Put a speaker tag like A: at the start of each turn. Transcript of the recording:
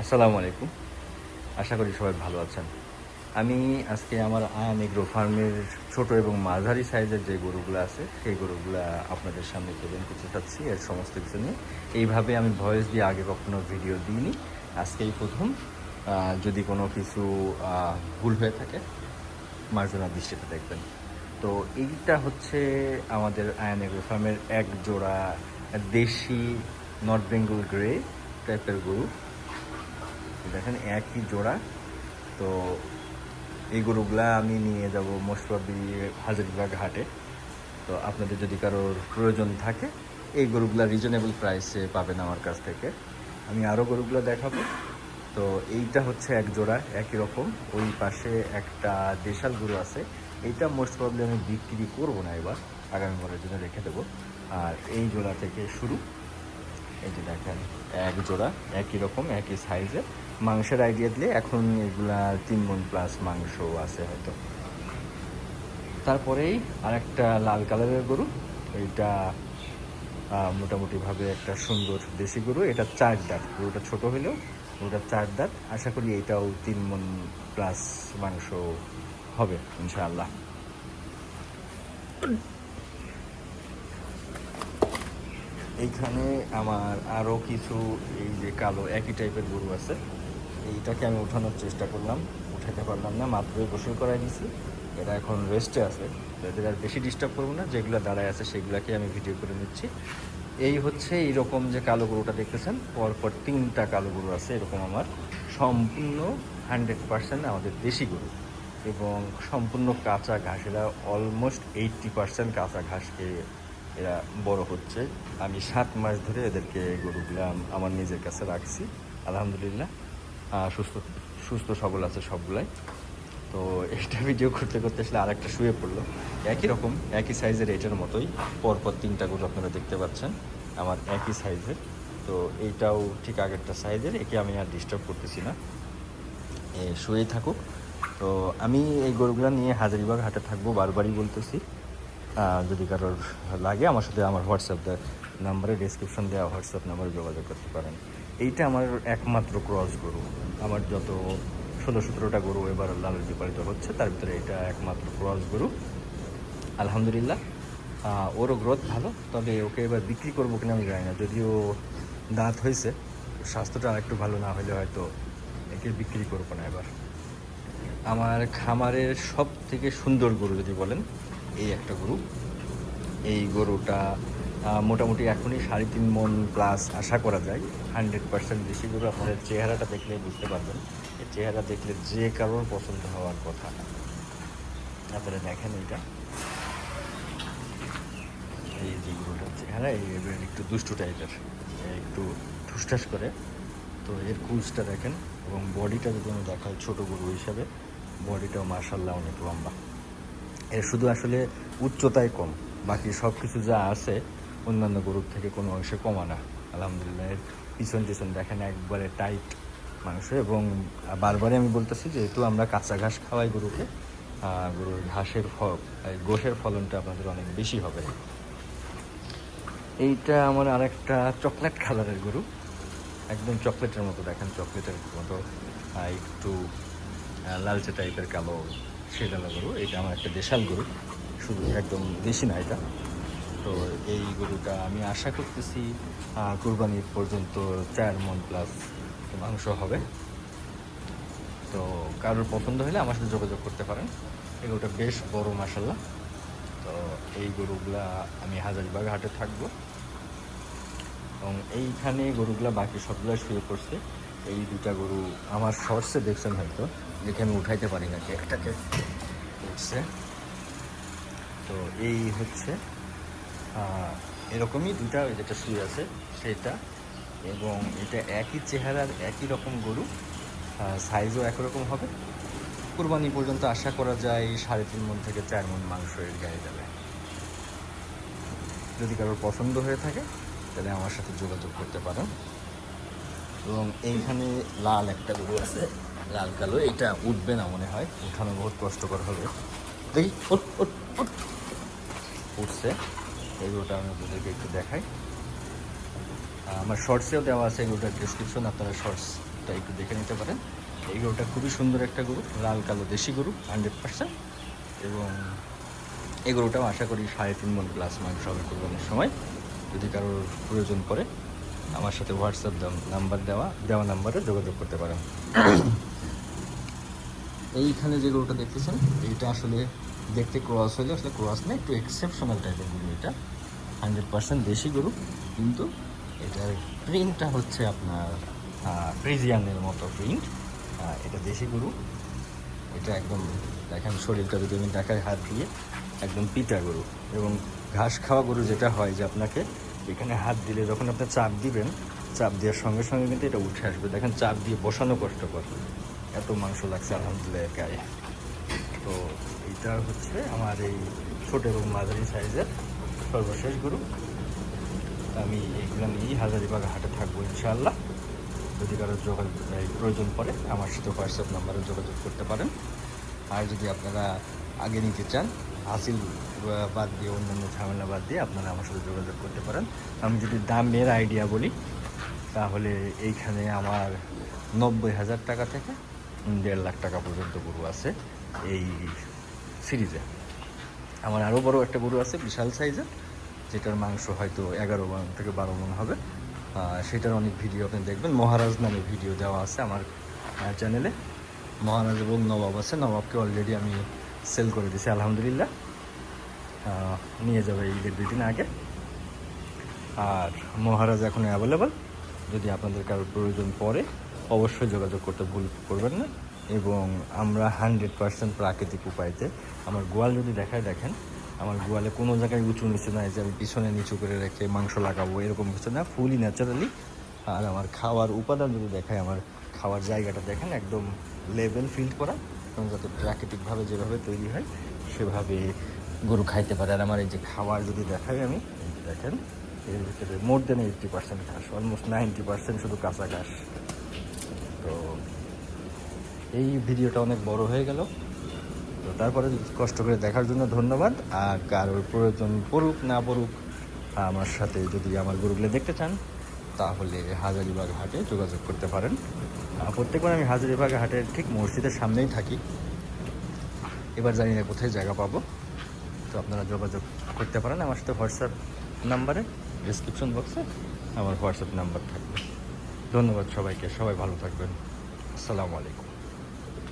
A: আসসালামু আলাইকুম। আশা করি সবাই ভালো আছেন। আমি আজকে আমার আয়ান এগ্রো ফার্মের ছোট এবং মাঝারি সাইজের যে গরুগুলো আছে, সেই গরুগুলো আপনাদের সামনে প্রেজেন্ট করতে চাচ্ছি এর সমস্ত কিছু নিয়ে। এইভাবে আমি ভয়েস দিয়ে আগে কখনো ভিডিও দিইনি। আজকেই প্রথম। যদি কোনো কিছু ভুল হয়ে থাকে, মার্জনা দৃষ্টিতে দেখবেন। তো এইটা হচ্ছে আমাদের আয়ান এগ্রো ফার্মের এক জোড়া দেশি নর্থ বেঙ্গল গ্রে টাইপের গরু। দেখেন, একই জোড়া। তো এই গরুগুলা আমি নিয়ে যাব প্রবলি হাজারিবাগ হাটে তো আপনাদের যদি কারোর প্রয়োজন থাকে, এই গরুগুলা রিজনেবল প্রাইসে পাবেন আমার কাছ থেকে। আমি আরও গরুগুলো দেখাবো। তো এইটা হচ্ছে এক জোড়া, একই রকম। ওই পাশে একটা দেশাল গরু আছে। এইটা মোস্ট প্রবলি আমি বিক্রি করব না এবার, আগামী বরের জন্য রেখে দেবো। আর এই জোড়া থেকে শুরু। এই যে দেখেন এক জোড়া, একই রকম, একই সাইজে মাংসের আইডিয়া দিলে এখন এগুলা তিন মন প্লাস মাংস আছে হয়তো। তারপরেই আরেকটা লাল কালারের গরু। এইটা মোটামুটিভাবে একটা সুন্দর দেশি গরু। এটা চার দাঁত। গরুটা ছোট হলেও গরুটা চার দাঁত। আশা করি এটাও তিন মন প্লাস মাংস হবে, ইনশাআল্লাহ। এইখানে আমার আরও কিছু এই যে কালো, একই টাইপের গরু আছে। এইটাকে আমি উঠানোর চেষ্টা করলাম। উঠাতে পারলাম না, মাত্রই গোসল করাই দিয়েছি এরা এখন রেস্টে আছে। এদের আর বেশি ডিস্টার্ব করব না, যেগুলো দাঁড়ায় আছে সেগুলোকে আমি ভিডিও করে নিচ্ছি। এই হচ্ছে এইরকম যে কালো গরুটা দেখতেছেন, পরপর তিনটা কালো গরু আছে, এরকম আমার। সম্পূর্ণ হান্ড্রেড পার্সেন্ট আমাদের দেশি গরু। এবং সম্পূর্ণ কাঁচা ঘাস, এরা অলমোস্ট এইটটি পার্সেন্ট কাঁচা ঘাস খেয়ে এরা বড় হচ্ছে। আমি সাত মাস ধরে এদেরকে গরুগুলা আমার নিজের কাছে রাখছি। আলহামদুলিল্লাহ। সুস্থ সুস্থ সবল আছে সবগুলাই। তো এটা ভিডিও করতে করতে আসলে আরেকটা শুয়ে পড়ল। একই রকম একই সাইজের এটার মতোই। পরপর তিনটা গরু আপনারা দেখতে পাচ্ছেন। আমার একই সাইজের তো এইটাও ঠিক আগেরটা সাইজের একে আমি আর ডিস্টার্ব করতেছি না। এ, শুয়েই থাকুক। তো আমি এই গরুগুলো নিয়ে হাজারিবাগ হাটে থাকব বারবারই বলতেছি। যদি কারোর লাগে আমার সাথে আমার হোয়াটসঅ্যাপ নাম্বারে ডিসক্রিপশন দেওয়া হোয়াটসঅ্যাপ নাম্বারে যোগাযোগ করতে পারেন। এইটা আমার একমাত্র ক্রস গরু আমার যত ষোলো সতেরোটা গরু এবার লালন পালিত হচ্ছে, তার ভিতরে এটা একমাত্র ক্রস গরু আলহামদুলিল্লাহ ওরও গ্রোথ ভালো, তবে ওকে এবার বিক্রি করব কিনা আমি জানি না। যদিও দাঁত হয়েছে, স্বাস্থ্যটা আরেকটু ভালো না হলে হয়তো একে বিক্রি করব না এবার। আমার খামারের সব থেকে সুন্দর গরু যদি বলেন এই একটা গরু। এই গরুটা মোটামুটি এখনই সাড়ে তিন মন প্লাস আশা করা যায়। হান্ড্রেড পার্সেন্ট দেশি গরু, আপনাদের চেহারাটা দেখলে বুঝতে পারবেন। এই চেহারা দেখলে যে কারোর পছন্দ হওয়ার কথা আপনারা দেখেন এইটা এই যে গরুটার চেহারা, এই একটু দুষ্টু টাইপের একটু ঠুসঠাস করে। তো এর কুচটা দেখেন এবং বডিটা যদি আমি দেখাই ছোটো গরু হিসাবে বডিটাও মার্শাল্লাহ অনেক লম্বা। এর শুধু আসলে উচ্চতায় কম, বাকি সব কিছু যা আছে অন্যান্য গরুর থেকে কোনো অংশে কমা না। আলহামদুলিল্লাহ, এর পিছন টিছন দেখেন একবারে টাইট মাংস এবং বারবারই আমি বলতেছি, যেহেতু আমরা কাঁচা ঘাস খাওয়াই গরুকে গরুর ঘাসের ফল গোশের ফলনটা আপনাদের অনেক বেশি হবে। এইটা আমার আরেকটা চকলেট কালারের গরু। একদম চকলেটের মতো, দেখেন চকলেটের মতো একটু লালচে টাইপের কালো। সেডালা গরু এটা আমার একটা দেশাল গরু শুধু একদম দেশি না এটা। তো এই গরুটা আমি আশা করতেছি আহ, কুরবানির পর্যন্ত চার মন প্লাস মাংস হবে। তো কারোর পছন্দ হলে আমার সাথে যোগাযোগ করতে পারেন। এই গরুটা বেশ বড় মাসাল্লাহ তো এই গরুগুলা আমি হাজারিবাগ হাটে থাকব। এবং এইখানে গরুগুলা বাকি সবগুলা শুয়ে পড়ছে। এই দুটা গরু আমার শর্টসে দেখছেন হয়তো, দেখে আমি উঠাইতে পারি না একটাকে উঠছে। তো এই হচ্ছে এরকমই দুটা যেটা শুয়ে আছে, সেটা। এবং এটা একই চেহারার একই রকম গরু সাইজও একরকম হবে। কুরবানি পর্যন্ত আশা করা যায় সাড়ে তিন মন থেকে চার মন মাংস এর গায়ে যাবে। যদি কারোর পছন্দ হয়ে থাকে, তাহলে আমার সাথে যোগাযোগ করতে পারেন। এবং এইখানে লাল একটা গরু আছে। লাল কালো এটা উঠবে না মনে হয়। উঠানো বহুত কষ্টকর হবে। দেখি, উঠ উঠ উঠ। উঠছে। এই গরুটা আমি আপনাদেরকে একটু দেখাই। আমার শর্টসেও দেওয়া আছে এগুলোটার ডিসক্রিপশন আপনারা শর্টস গ্রোথটা একটু দেখে নিতে পারেন। এই গরুটা খুবই সুন্দর একটা গরু, লাল কালো দেশি গরু হান্ড্রেড পার্সেন্ট এবং এই গরুটাও আশা করি সাড়ে তিন মন প্লাস মাংস হবে কোরবানির সময়, যদি কারোর প্রয়োজন পড়ে। আমার সাথে হোয়াটসঅ্যাপ নাম্বার দেওয়া দেওয়া নাম্বারে যোগাযোগ করতে পারেন। এইখানে যে গরুটা দেখতেছেন, এইটা আসলে দেখতে ক্রস হলে আসলে ক্রস না, একটু এক্সেপশনাল টাইপের গরু এটা। হান্ড্রেড পার্সেন্ট দেশি গরু কিন্তু এটার প্রিন্টটা হচ্ছে আপনার ফ্রিজিয়ানের মতো প্রিন্ট এটা দেশি গরু এটা একদম, দেখেন শরীরটা যদি আমি দেখাই হাত দিয়ে, একদম পিটা গরু। এবং ঘাস খাওয়া গরু যেটা হয় যে আপনাকে এখানে হাত দিলে যখন আপনি চাপ দিবেন, চাপ দেওয়ার সঙ্গে সঙ্গে কিন্তু এটা উঠে আসবে। দেখেন, চাপ দিয়ে বসানো কষ্টকর। এত মাংস লাগছে, আলহামদুলিল্লাহ গায়ে তো এইটা হচ্ছে আমার এই ছোট এবং মাঝারি সাইজের সর্বশেষ গরু। আমি এইগুলো নিয়েই হাজারিবাগ হাটে থাকব, ইনশাআল্লাহ। যদি কারোর যোগাযোগ প্রয়োজন পড়ে, আমার সাথে হোয়াটসঅ্যাপ নাম্বারে যোগাযোগ করতে পারেন। আর যদি আপনারা আগে নিতে চান হাসিল বা- বাদ দিয়ে, অন্যান্য ঝামেলা বাদ দিয়ে আপনারা আমার সাথে যোগাযোগ করতে পারেন। আমি যদি দামের আইডিয়া বলি, তাহলে এইখানে আমার নব্বই হাজার টাকা থেকে দেড় লাখ টাকা পর্যন্ত গরু আছে এই সিরিজে আমার আরও বড় একটা গরু আছে, বিশাল সাইজের যেটার মাংস হয়তো এগারো মন থেকে বারো মন হবে। সেটার অনেক ভিডিও আপনি দেখবেন। মহারাজ নামে ভিডিও দেওয়া আছে আমার চ্যানেলে মহারাজ এবং নবাব আছে। নবাবকে অলরেডি আমি সেল করে দিয়েছি আলহামদুলিল্লাহ। নিয়ে যাবে ঈদের দুই দিন আগে। আর মহারাজ এখন অ্যাভেলেবল যদি আপনাদের কারোর প্রয়োজন পড়ে, অবশ্যই যোগাযোগ করতে ভুল করবেন না। এবং আমরা হান্ড্রেড পার্সেন্ট প্রাকৃতিক উপায়তে, আমার গোয়াল যদি দেখায়, দেখেন, আমার গোয়ালে কোনো জায়গায় উঁচু নিচু নাই, যে আমি পিছনে নিচু করে রেখে মাংস লাগাবো, এরকম কিছু না ফুলই ন্যাচারালি আর আমার খাওয়ার উপাদান যদি দেখায়, আমার খাওয়ার জায়গাটা দেখেন, একদম লেভেল ফিল্ড করা। এবং যাতে প্রাকৃতিকভাবে যেভাবে তৈরি হয়, সেভাবে গরু খাইতে পারে। আর আমার এই যে খাবার যদি দেখাই আমি, দেখেন, এর ভিতরে মোর দেন এইটটি পার্সেন্ট ঘাস অলমোস্ট নাইনটি পার্সেন্ট শুধু কাঁচা ঘাস। তো এই ভিডিওটা অনেক বড় হয়ে গেল। তো তারপরে কষ্ট করে দেখার জন্য ধন্যবাদ, আর কারোর প্রয়োজন পড়ুক, না পড়ুক, আমার সাথে যদি আমার গরুগুলো দেখতে চান তাহলে হাজারিবাগ হাটে যোগাযোগ করতে পারেন। প্রত্যেকবার আমি হাজারিবাগ হাটের ঠিক মসজিদের সামনেই থাকি। এবার জানি না কোথায় জায়গা পাবো। তো আপনারা যোগাযোগ করতে পারেন। আমার সাথে হোয়াটসঅ্যাপ নাম্বারে ডিসক্রিপশন বক্সে আমার হোয়াটসঅ্যাপ নাম্বার থাকবে। ধন্যবাদ সবাইকে। সবাই ভালো থাকবেন। আসসালামু আলাইকুম।